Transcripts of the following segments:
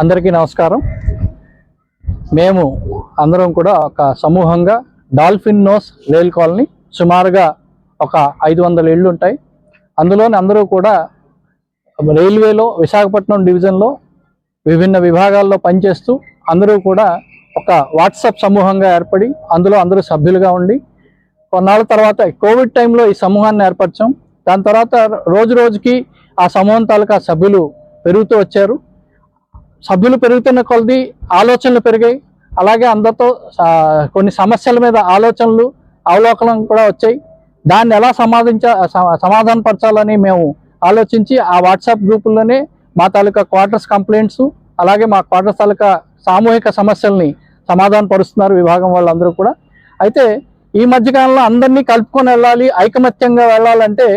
అందరికీ నమస్కారం. మేము అందరం కూడా ఒక సమూహంగా డాల్ఫిన్ నోస్ రేల్ కాలనీ సుమారుగా ఒక ఐదు వందల ఇళ్ళు ఉంటాయి. అందులోని అందరూ కూడా రైల్వేలో విశాఖపట్నం డివిజన్లో విభిన్న విభాగాల్లో పనిచేస్తూ అందరూ కూడా ఒక వాట్సాప్ సమూహంగా ఏర్పడి అందులో అందరూ సభ్యులుగా ఉండి కొన్నాళ్ళ తర్వాత కోవిడ్ టైంలో ఈ సమూహాన్ని ఏర్పరచాం. దాని తర్వాత రోజు రోజుకి ఆ సమూహం తాలూకా సభ్యులు పెరుగుతూ వచ్చారు. సభ్యులు పెరుగుతున్న కొలది ఆలోచనలు పెరిగాయి. అలాగే అందరితో కొన్ని సమస్యల మీద ఆలోచనలు అవలోకనం కూడా వచ్చాయి. దాన్ని ఎలా సమాధించ సమాధానపరచాలని మేము ఆలోచించి ఆ వాట్సాప్ గ్రూపుల్లోనే మా తాలూకా క్వార్టర్స్ కంప్లైంట్స్ అలాగే మా క్వార్టర్స్ తాలూకా సామూహిక సమస్యల్ని సమాధాన పరుస్తున్నారు విభాగం వాళ్ళందరూ కూడా. అయితే ఈ మధ్యకాలంలో అందరినీ కలుపుకొని వెళ్ళాలి ఐకమత్యంగా వెళ్ళాలంటే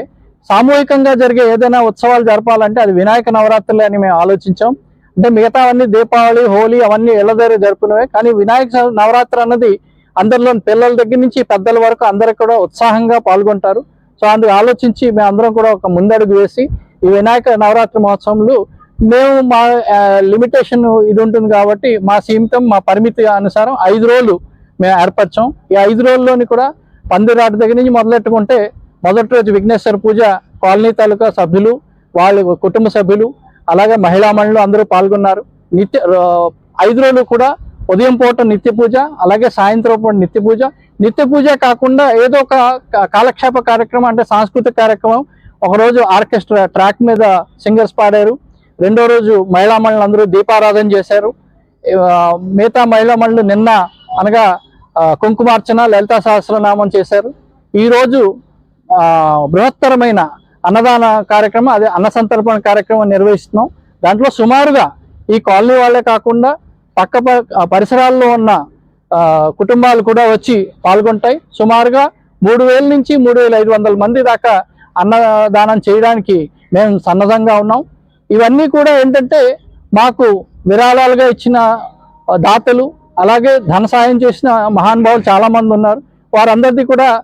సామూహికంగా జరిగే ఏదైనా ఉత్సవాలు జరపాలంటే అది వినాయక నవరాత్రులే అని మేము ఆలోచించాం. అంటే మిగతా అన్ని దీపావళి హోలీ అవన్నీ ఇళ్ళ దగ్గర జరుపుకునేవే. కానీ వినాయక నవరాత్రి అన్నది అందరిలో పిల్లల దగ్గర నుంచి పెద్దల వరకు అందరు కూడా ఉత్సాహంగా పాల్గొంటారు. సో అందుకు ఆలోచించి మేము అందరం కూడా ఒక ముందడుగు వేసి ఈ వినాయక నవరాత్రి మహోత్సవంలో మేము మా లిమిటేషన్ ఇది ఉంటుంది కాబట్టి మా సీమితం మా పరిమితి అనుసారం ఐదు రోజులు మేము ఏర్పరచాం. ఈ ఐదు రోజుల్లోని కూడా పందిరాట దగ్గర నుంచి మొదలెట్టుకుంటే మొదటి రోజు విఘ్నేశ్వర పూజ కాలనీ తాలూకా సభ్యులు వాళ్ళ కుటుంబ సభ్యులు అలాగే మహిళా మండలి అందరూ పాల్గొన్నారు. నిత్య ఐదు రోజులు కూడా ఉదయం పూట నిత్య పూజ అలాగే సాయంత్రం పూట నిత్య పూజ. నిత్య పూజ కాకుండా ఏదో ఒక కాలక్షేప కార్యక్రమం అంటే సాంస్కృతిక కార్యక్రమం. ఒకరోజు ఆర్కెస్ట్రా ట్రాక్ మీద సింగర్స్ పాడారు. రెండో రోజు మహిళా మండలి అందరూ దీపారాధన చేశారు. మిగతా మహిళా మండలి నిన్న అనగా కుంకుమార్చన లలితా సహస్రనామం చేశారు. ఈరోజు బృహత్తరమైన అన్నదాన కార్యక్రమం అదే అన్న సంతర్పణ కార్యక్రమం నిర్వహిస్తున్నాం. దాంట్లో సుమారుగా ఈ కాలనీ వాళ్ళే కాకుండా పక్క పరిసరాల్లో ఉన్న కుటుంబాలు కూడా వచ్చి పాల్గొంటాయి. సుమారుగా మూడు వేల నుంచి మూడు వేల ఐదు వందల మంది దాకా అన్నదానం చేయడానికి మేము సన్నద్ధంగా ఉన్నాం. ఇవన్నీ కూడా ఏంటంటే మాకు విరాళాలుగా ఇచ్చిన దాతలు అలాగే ధన సాయం చేసిన మహానుభావులు చాలామంది ఉన్నారు. వారందరిది కూడా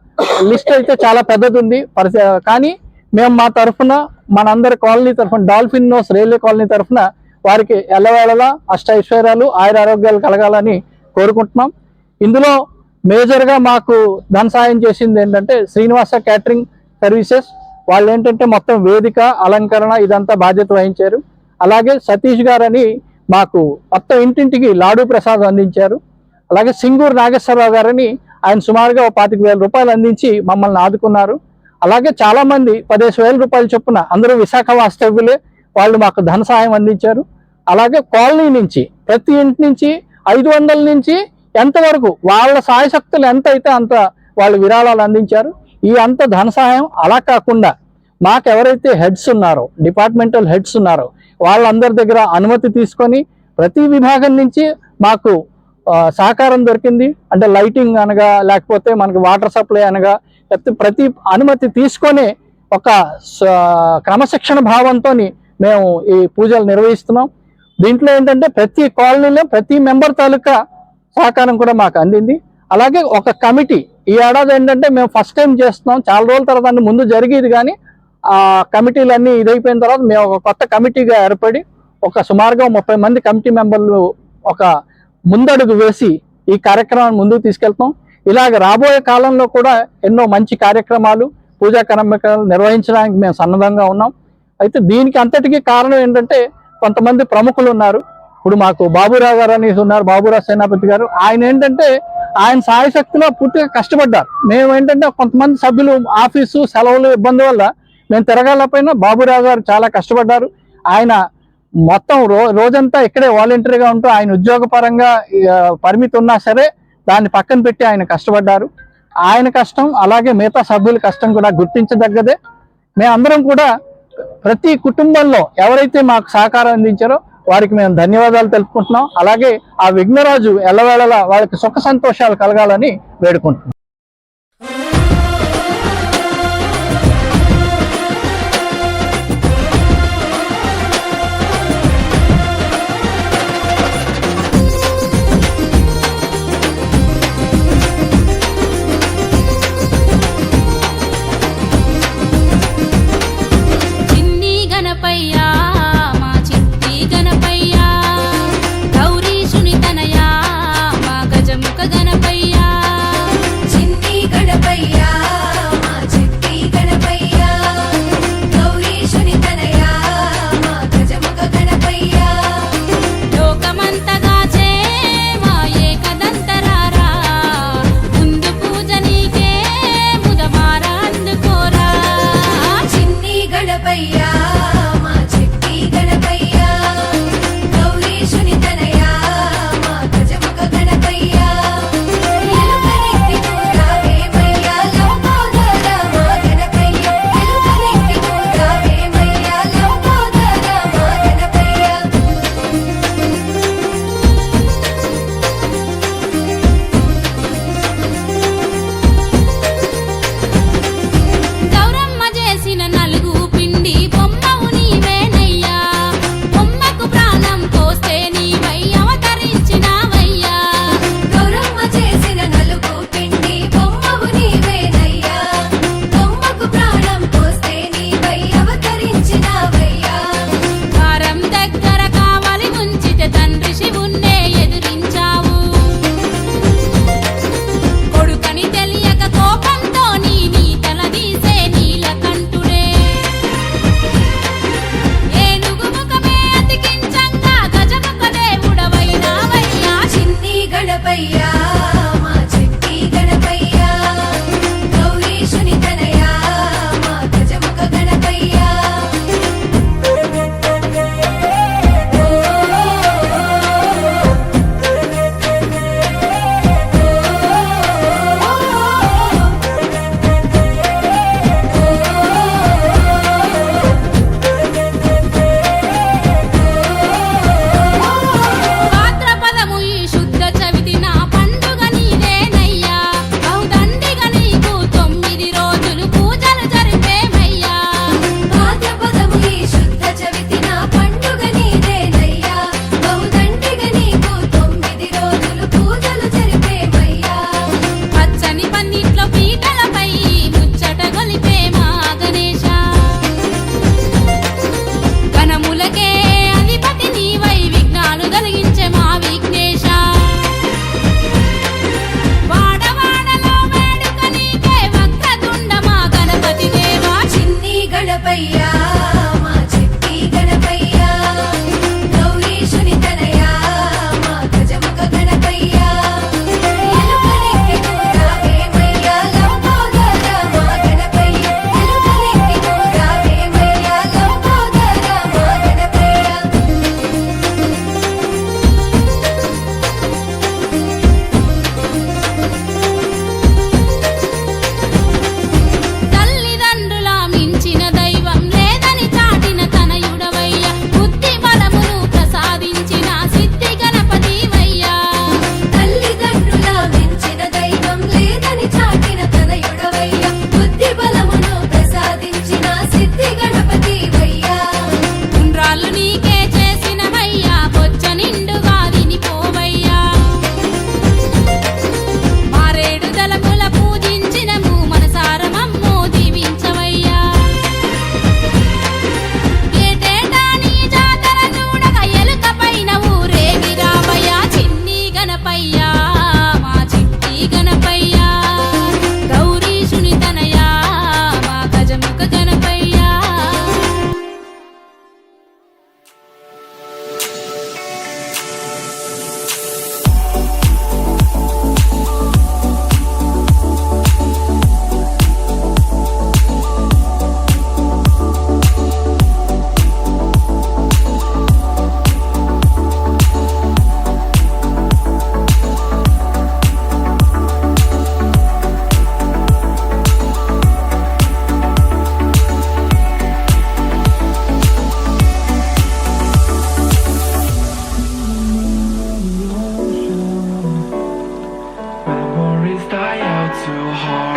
లిస్ట్ అయితే చాలా పెద్దది ఉంది. పరిస- కానీ మేము మా తరఫున మనందరి కాలనీ తరఫున డాల్ఫిన్ నోస్ రైల్వే కాలనీ తరఫున వారికి ఎల్లవేళలా అష్ట ఐశ్వర్యాలు ఆయుర ఆరోగ్యాలు కలగాలని కోరుకుంటున్నాం. ఇందులో మేజర్గా మాకు ధన సాయం చేసింది ఏంటంటే శ్రీనివాస క్యాటరింగ్ సర్వీసెస్. వాళ్ళు ఏంటంటే మొత్తం వేదిక అలంకరణ ఇదంతా బాధ్యత వహించారు. అలాగే సతీష్ గారని మాకు మొత్తం ఇంటింటికి లాడు ప్రసాదం అందించారు. అలాగే సింగూరు నాగేశ్వరరావు గారని ఆయన సుమారుగా ఓ పాతిక వేల రూపాయలు అందించి మమ్మల్ని ఆదుకున్నారు. అలాగే చాలా మంది పదిహేను వేల రూపాయలు చొప్పున అందరూ విశాఖ వాస్తవ్యులే. వాళ్ళు మాకు ధన సహాయం అందించారు. అలాగే కాలనీ నుంచి ప్రతి ఇంటి నుంచి ఐదు వందల నుంచి ఎంతవరకు వాళ్ళ సాయశక్తులు ఎంత అయితే అంత వాళ్ళు విరాళాలు అందించారు. ఈ అంత ధన సహాయం అలా కాకుండా మాకు ఎవరైతే హెడ్స్ ఉన్నారో డిపార్ట్మెంటల్ హెడ్స్ ఉన్నారో వాళ్ళందరి దగ్గర అనుమతి తీసుకొని ప్రతి విభాగం నుంచి మాకు సహకారం దొరికింది. అంటే లైటింగ్ అనగా లేకపోతే మనకి వాటర్ సప్లై అనగా లేకపోతే ప్రతి అనుమతి తీసుకొని ఒక స- క్రమశిక్షణ భావంతో మేము ఈ పూజలు నిర్వహిస్తున్నాం. దీంట్లో ఏంటంటే ప్రతి కాలనీలో ప్రతి మెంబర్ తాలూకా సహకారం కూడా మాకు అందింది. అలాగే ఒక కమిటీ ఈ ఏడాది ఏంటంటే మేము ఫస్ట్ టైం చేస్తున్నాం. చాలా రోజుల తర్వాత ముందు జరిగేది కానీ ఆ కమిటీలన్నీ ఇదైపోయిన తర్వాత మేము ఒక కొత్త కమిటీగా ఏర్పడి ఒక సుమారుగా ముప్పై మంది కమిటీ మెంబర్లు ఒక ముందడుగు వేసి ఈ కార్యక్రమాన్ని ముందుకు తీసుకెళ్తాం ఇలాగ రాబోయే కాలంలో కూడా ఎన్నో మంచి కార్యక్రమాలు పూజా కార్యక్రమాలు నిర్వహించడానికి మేము సన్నద్ధంగా ఉన్నాం. అయితే దీనికి అంతటికీ కారణం ఏంటంటే కొంతమంది ప్రముఖులు ఉన్నారు. ఇప్పుడు మాకు బాబురావు గారు అనేసి ఉన్నారు బాబురావు సేనాపతి గారు. ఆయన ఏంటంటే ఆయన సాయశక్తిలో పూర్తిగా కష్టపడ్డారు. మేము ఏంటంటే కొంతమంది సభ్యులు ఆఫీసు సెలవులు ఇబ్బంది వల్ల మేము తిరగాలపోయినా బాబురావు గారు చాలా కష్టపడ్డారు. ఆయన మొత్తం రో రోజంతా ఇక్కడే వాలంటరీగా ఉంటూ ఆయన ఉద్యోగపరంగా పరిమితి ఉన్నా సరే దాన్ని పక్కన పెట్టి ఆయన కష్టపడ్డారు. ఆయన కష్టం అలాగే మిగతా సభ్యుల కష్టం కూడా గుర్తించదగ్గదే. మేమందరం కూడా ప్రతి కుటుంబంలో ఎవరైతే మాకు సహకారం అందించారో వారికి మేము ధన్యవాదాలు తెలుపుకుంటున్నాం. అలాగే ఆ విఘ్నరాజు ఎల్లవేళలా వాళ్ళకి సుఖ సంతోషాలు కలగాలని వేడుకుంటున్నాం. so hard.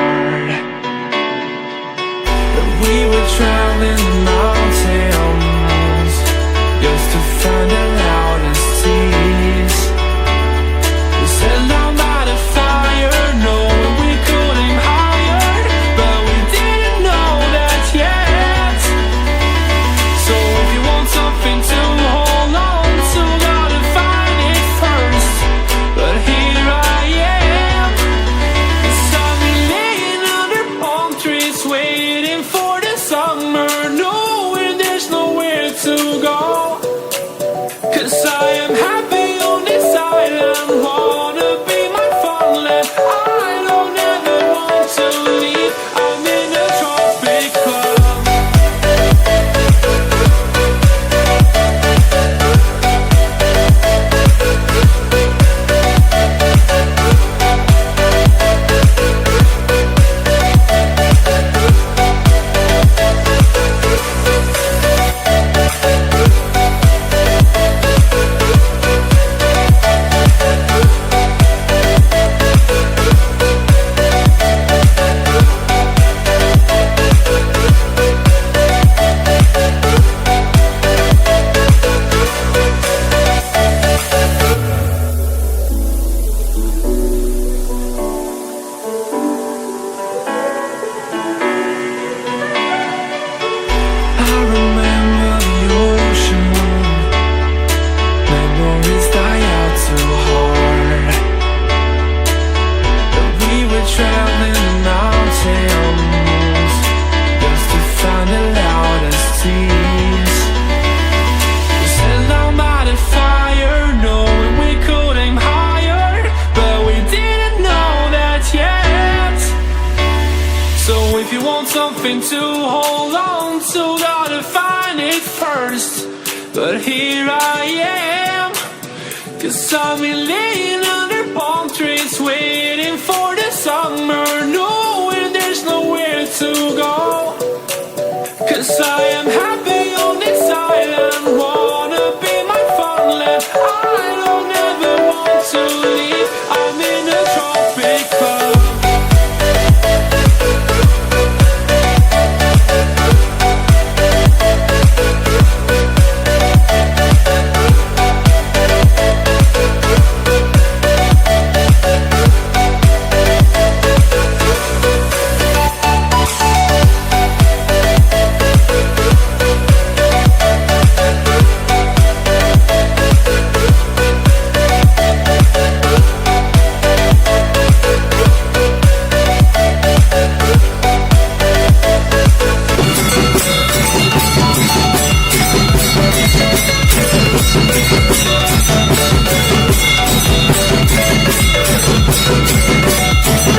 If you want something to hold on to, gotta find it first. But here I am, cause I've been laying under palm trees, waiting for the summer, knowing there's nowhere to go. Cause I am happy on this island,